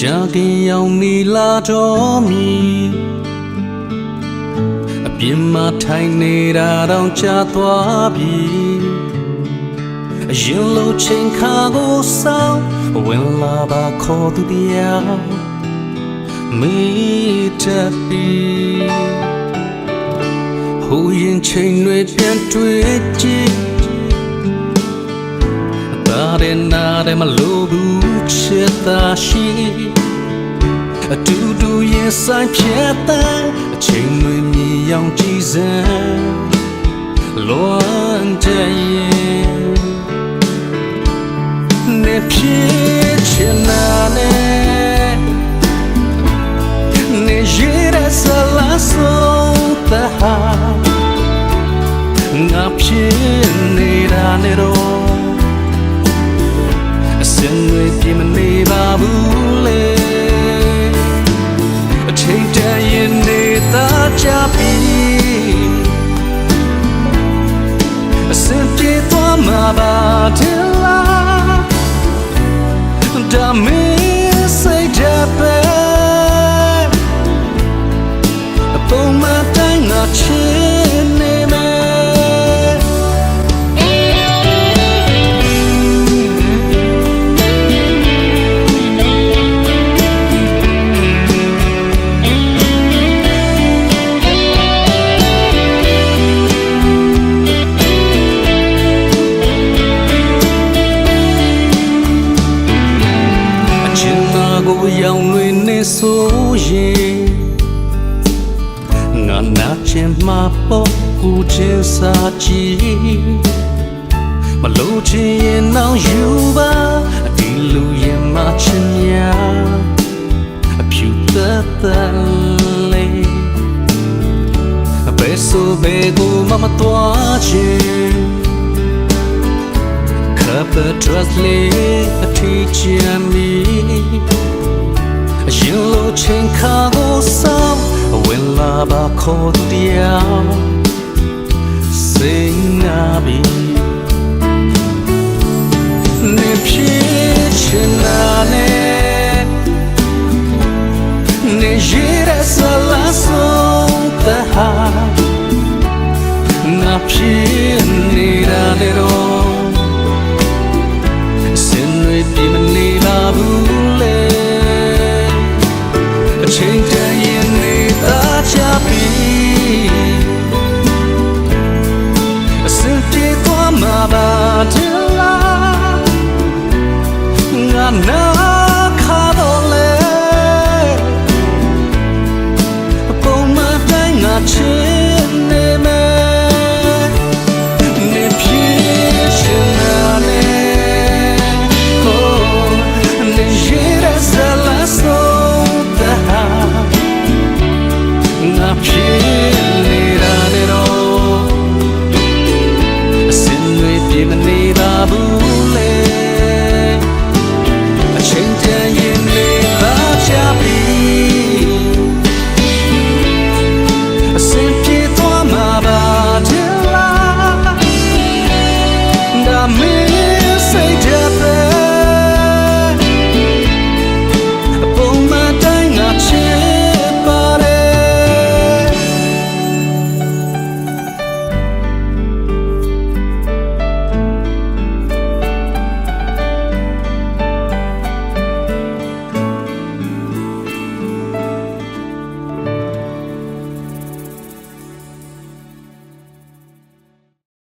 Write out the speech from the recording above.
ကြာကင်ရောက်နေလာတော့မီအပြင်းမထိုင်နေတာတော့ကြာသွားပြီအရင်လိုချိန်ခါကိုစောင်းဝင်လာပါခေါ်သူတရားမိတက်ပြီဟိုရင်ချိန်တွေပြန်တွေ့ကြည့်ဒါရင်နာတယ်မလို့ဘူးချစ်တာရှိ အတူတူရင်ဆိုင်ဖြစ်တဲ့အချိန်တွေမြည်ရောင်ကြည်စမ်းလွန်တဲ့ရင်နေဖြစ်ချင်နာနဲ့ သွား ရောင်လွင်နေဆိုရင်ငါနာချင်မှာပေါ့ကိုချင်စာကြည့်မလို့ချင်ရင်နောက်ယူပါဒီလူရင်မချင်ညာအဖြူသက်သက်လေးအဘယ်ဆိုဘယ်ကိုမမတော်ချင် Cup trust me a teacher me အ ချင်းခါကိုဆောင်ဝင်းလာပါခေါ်တရားစိတ်နာပြီနေဖြစ်ချင်နာနေနေရတဲ့ဆလာဆုံးတဟာငါဖြစ်နေတာလေတော့ keep